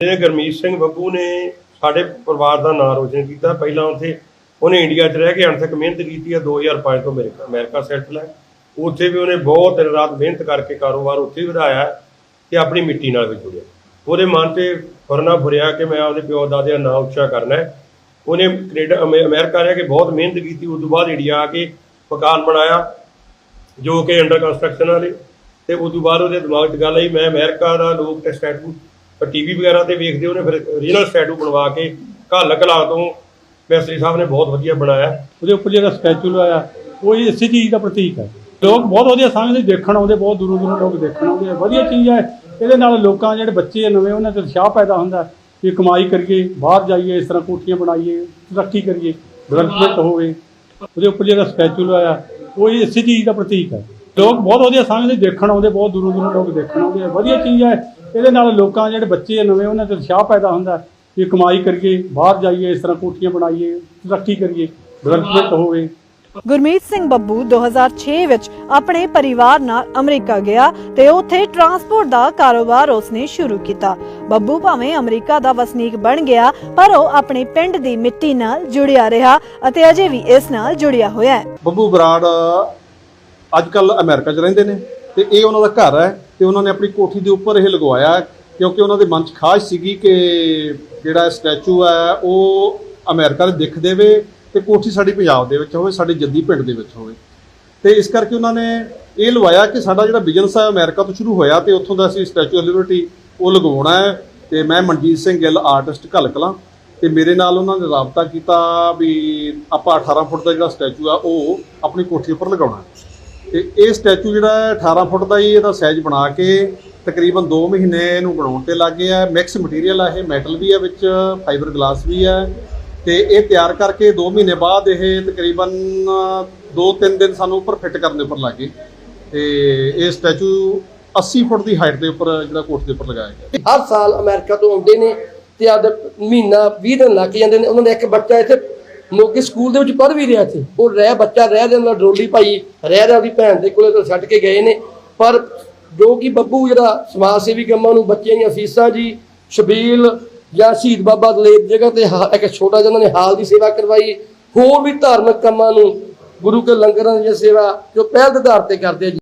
ਜਿਹਨੇ ਗਰਮੀਤ ਸਿੰਘ ਬੱਬੂ ਨੇ ਸਾਡੇ ਪਰਿਵਾਰ ਦਾ ਨਾਮ ਰੋਸ਼ਨ ਕੀਤਾ। ਪਹਿਲਾਂ ਉੱਥੇ ਉਹਨੇ ਇੰਡੀਆ 'ਚ ਰਹਿ ਕੇ ਅਣਥਕ ਮਿਹਨਤ ਕੀਤੀ ਹੈ 2005 ਤੋਂ ਅਮਰੀਕਾ ਅਮਰੀਕਾ ਸੈਟਲ ਹੈ ਉੱਥੇ ਵੀ ਉਹਨੇ ਬਹੁਤ ਦਿਨ ਰਾਤ ਮਿਹਨਤ ਕਰਕੇ ਕਾਰੋਬਾਰ ਉੱਥੇ ਵਧਾਇਆ ਹੈ ਤੇ ਆਪਣੀ ਮਿੱਟੀ ਨਾਲ ਵੀ ਜੁੜਿਆ। ਉਹਦੇ ਮਨ ਤੇ ਫਰਨਾ ਫੁਰਿਆ ਕਿ ਮੈਂ ਆਪਦੇ ਪਿਓ ਦਾਦੇ ਦਾ ਨਾਮ ਉੱਚਾ ਕਰਨਾ ਹੈ। ਉਹਨੇ ਕੈਨੇਡਾ, ਅਮੇ- ਅਮਰੀਕਾ ਰਹਿ ਕੇ ਬਹੁਤ ਮਿਹਨਤ ਕੀਤੀ, ਉਸ ਤੋਂ ਬਾਅਦ ਇੰਡੀਆ ਆ ਕੇ ਮਕਾਨ ਬਣਾਇਆ, ਜੋ ਕਿ ਅੰਡਰ ਕੰਸਟਰਕਸ਼ਨ ਵਾਲੇ। ਤੇ ਉਸ ਤੋਂ ਬਾਅਦ ਉਹਦੇ ਦਿਮਾਗ 'ਚ ਗੱਲ ਆਈ, ਮੈਂ ਅਮਰੀਕਾ ਦਾ ਲੋਕ ਤੇ ਸਟੈਟੂ ਪਰ ਟੀਵੀ ਵਗੈਰਾ ਤੇ ਵੇਖਦੇ ਉਹਨੇ ਫਿਰ ਰੀਜਨਲ ਸਟੈਟੂ ਬਣਵਾ ਕੇ ਘੱਲ ਕਲਾ ਤੋਂ ਮਿਸਤਰੀ ਸਾਹਿਬ ਨੇ ਬਹੁਤ ਵਧੀਆ ਬਣਾਇਆ। ਉਹਦੇ ਉੱਪਰ ਜਿਹੜਾ ਸਟੈਚੂ ਲਾਇਆ, ਉਹ ਇਹ ਇਸੇ ਚੀਜ਼ ਦਾ ਪ੍ਰਤੀਕ ਹੈ। ਲੋਕ ਬਹੁਤ ਵਧੀਆ ਸਮਝਦੇ ਦੇਖਣ ਆਉਂਦੇ, ਬਹੁਤ ਦੂਰੋਂ ਦੂਰੋਂ ਲੋਕ ਦੇਖਣ ਆਉਂਦੇ ਆ। ਵਧੀਆ ਚੀਜ਼ ਹੈ। ਇਹਦੇ ਨਾਲ ਲੋਕਾਂ ਜਿਹੜੇ ਬੱਚੇ ਆ, ਨਵੇਂ, ਉਹਨਾਂ 'ਚ ਉਤਸ਼ਾਹ ਪੈਦਾ ਹੁੰਦਾ ਕਿ ਕਮਾਈ ਕਰੀਏ, ਬਾਹਰ ਜਾਈਏ, ਇਸ ਤਰ੍ਹਾਂ ਕੋਠੀਆਂ ਬਣਾਈਏ, ਤਰੱਕੀ ਕਰੀਏ ਡਿਵੈਲਪਮੈਂਟ ਹੋਵੇ। ਉਹਦੇ ਉੱਪਰ ਜਿਹੜਾ ਸਟੈਚੂ ਲਾਇਆ, ਉਹ ਇਹ ਇਸੇ ਚੀਜ਼ ਦਾ ਪ੍ਰਤੀਕ ਹੈ। ਲੋਕ ਬਹੁਤ ਵਧੀਆ ਸਮਝਦੇ ਦੇਖਣ ਆਉਂਦੇ ਬਹੁਤ ਦੂਰੋਂ ਦੂਰੋਂ ਲੋਕ ਦੇਖਣ ਆਉਂਦੇ ਆ। ਵਧੀਆ ਚੀਜ਼ ਹੈ ਇਹਦੇ ਨਾਲ ਲੋਕਾਂ ਜਿਹੜੇ ਬੱਚੇ ਆ ਨਵੇਂ ਉਹਨਾਂ 'ਚ ਉਤਸ਼ਾਹ ਪੈਦਾ ਹੁੰਦਾ ਕਿ ਕਮਾਈ ਕਰੀਏ ਬਾਹਰ ਜਾਈਏ ਇਸ ਤਰ੍ਹਾਂ ਕੋਠੀਆਂ ਬਣਾਈਏ ਤਰੱਕੀ ਕਰੀਏ ਡਿਵੈਲਪਮੈਂਟ ਹੋਵੇ। ਗੁਰਮੀਤ ਸਿੰਘ ਬੱਬੂ 2006 ਵਿੱਚ ਆਪਣੇ ਪਰਿਵਾਰ ਨਾਲ ਅਮਰੀਕਾ ਗਿਆ ਤੇ ਉੱਥੇ ਟਰਾਂਸਪੋਰਟ ਦਾ ਕਾਰੋਬਾਰ ਉਸਨੇ ਸ਼ੁਰੂ ਕੀਤਾ। ਬੱਬੂ ਭਾਵੇਂ ਅਮਰੀਕਾ ਦਾ ਵਸਨੀਕ ਬਣ ਗਿਆ ਪਰ ਉਹ ਆਪਣੇ ਪਿੰਡ ਦੀ ਮਿੱਟੀ ਨਾਲ ਜੁੜਿਆ ਰਿਹਾ ਅਤੇ ਅਜੇ ਵੀ ਇਸ ਨਾਲ ਜੁੜਿਆ ਹੋਇਆ ਹੈ। ਬੱਬੂ ਬਰਾੜ ਅੱਜ ਕੱਲ ਅਮਰੀਕਾ 'ਚ ਰਹਿੰਦੇ ਨੇ ਤੇ ਇਹ ਉਹਨਾਂ ਦਾ ਘਰ ਹੈ ਤੇ ਉਹਨਾਂ ਨੇ ਆਪਣੀ ਕੋਠੀ ਦੇ ਉੱਪਰ ਇਹ ਲਗਵਾਇਆ ਕਿਉਂਕਿ ਉਹਨਾਂ ਦੇ ਮਨ 'ਚ ਖਾਸ਼ ਸੀਗੀ ਕਿ ਜਿਹੜਾ ਸਟੈਚੂ ਹੈ ਉਹ ਅਮਰੀਕਾ ਦੇ ਦਿਖ ਦੇਵੇ ਤੇ ਕੋਠੀ ਸਾਡੀ ਪੰਜਾਬ ਦੇ ਵਿੱਚ ਹੋਵੇ, ਸਾਡੇ ਜੱਦੀ ਪਿੰਡ ਦੇ ਵਿੱਚ ਹੋਵੇ ਤੇ ਇਸ ਕਰਕੇ ਉਹਨਾਂ ਨੇ ਇਹ ਲਵਾਇਆ ਕਿ ਸਾਡਾ ਜਿਹੜਾ ਬਿਜ਼ਨਸ ਹੈ ਅਮਰੀਕਾ ਤੋਂ ਸ਼ੁਰੂ ਹੋਇਆ ਤੇ ਉੱਥੋਂ ਦਾ ਅਸੀਂ ਸਟੈਚੂ ਆਫ ਲਿਬਰਟੀ ਉਹ ਲਗਵਾਉਣਾ ਹੈ ਤੇ ਮੈਂ ਮਨਜੀਤ ਸਿੰਘ ਗਿੱਲ, ਆਰਟਿਸਟ ਘਲਕਲਾਂ ਤੇ ਮੇਰੇ ਨਾਲ ਉਹਨਾਂ ਨੇ ਰਾਬਤਾ ਕੀਤਾ ਵੀ ਆਪਾਂ 18 ਫੁੱਟ ਦਾ ਜਿਹੜਾ ਸਟੈਚੂ ਆ ਉਹ ਆਪਣੀ ਕੋਠੀ ਉੱਪਰ ਲਗਾਉਣਾ ਹੈ। ਤੇ ਇਹ ਸਟੈਚੂ ਜਿਹੜਾ ਹੈ 18 ਫੁੱਟ ਦਾ ਹੀ ਇਹਦਾ ਸਾਈਜ਼ ਬਣਾ ਕੇ ਤਕਰੀਬਨ 2 ਮਹੀਨੇ ਇਹਨੂੰ ਬਣਾਉਣ ਤੇ ਲੱਗ ਆ ਮਿਕਸ ਮਟੀਰੀਅਲ ਆ ਇਹ ਮੈਟਲ ਵੀ ਆ ਵਿੱਚ ਫਾਈਬਰ ਗਲਾਸ ਵੀ ਆ। ਤੇ ਇਹ ਤਿਆਰ ਕਰਕੇ 2 ਮਹੀਨੇ ਬਾਅਦ ਇਹ ਤਕਰੀਬਨ 2-3 ਦਿਨ ਸਾਨੂੰ ਉੱਪਰ ਫਿੱਟ ਕਰਨ ਦੇ ਉੱਪਰ ਲੱਗੇ ਤੇ ਇਹ ਸਟੈਚੂ 80 ਫੁੱਟ ਦੀ ਹਾਈਟ ਦੇ ਉੱਪਰ ਜਿਹੜਾ ਕੋਠੀ ਦੇ ਉੱਪਰ ਲਗਾਇਆ ਗਿਆ। ਹਰ ਸਾਲ ਅਮਰੀਕਾ ਤੋਂ ਆਉਂਦੇ ਨੇ ਤੇ ਆਦ ਮਹੀਨਾ 20 ਦਿਨ ਲੱਗ ਜਾਂਦੇ ਨੇ। ਉਹਨਾਂ ਦਾ ਇੱਕ ਬੱਚਾ ਇੱਥੇ ਮੋਗੇ ਸਕੂਲ ਦੇ ਵਿੱਚ ਪੜ੍ਹ ਵੀ ਰਿਹਾ ਸੀ ਉਹ ਰਹਿ ਬੱਚਾ ਰਹਿ ਦੇ ਨਾਲ ਡਰੋਲੀ ਭਾਈ ਰਹਿ ਰਿਹਾ, ਉਹਦੀ ਭੈਣ ਦੇ ਕੋਲੇ ਤੋਂ ਛੱਡ ਕੇ ਗਏ ਨੇ। ਪਰ ਜੋ ਕਿ ਬੱਬੂ ਜਿਹੜਾ ਸਮਾਜ ਸੇਵੀ ਕੰਮਾਂ ਨੂੰ ਬੱਚਿਆਂ ਦੀਆਂ ਫੀਸਾਂ ਜੀ, ਸ਼ਬੀਲ ਜਾਂ ਸ਼ਹੀਦ ਬਾਬਾ ਦਲੇਰ ਜਗ੍ਹਾ ਤੇ ਹਾ- ਇੱਕ ਛੋਟਾ ਜਿਹਾ ਉਹਨਾਂ ਨੇ ਹਾਲ ਦੀ ਸੇਵਾ ਕਰਵਾਈ। ਹੋਰ ਵੀ ਧਾਰਮਿਕ ਕੰਮਾਂ ਨੂੰ ਗੁਰੂ ਕੇ ਲੰਗਰਾਂ ਦੀ ਸੇਵਾ ਜੋ ਪਹਿਲ ਦੇ ਆਧਾਰ ਤੇ ਕਰਦੇ ਜੀ।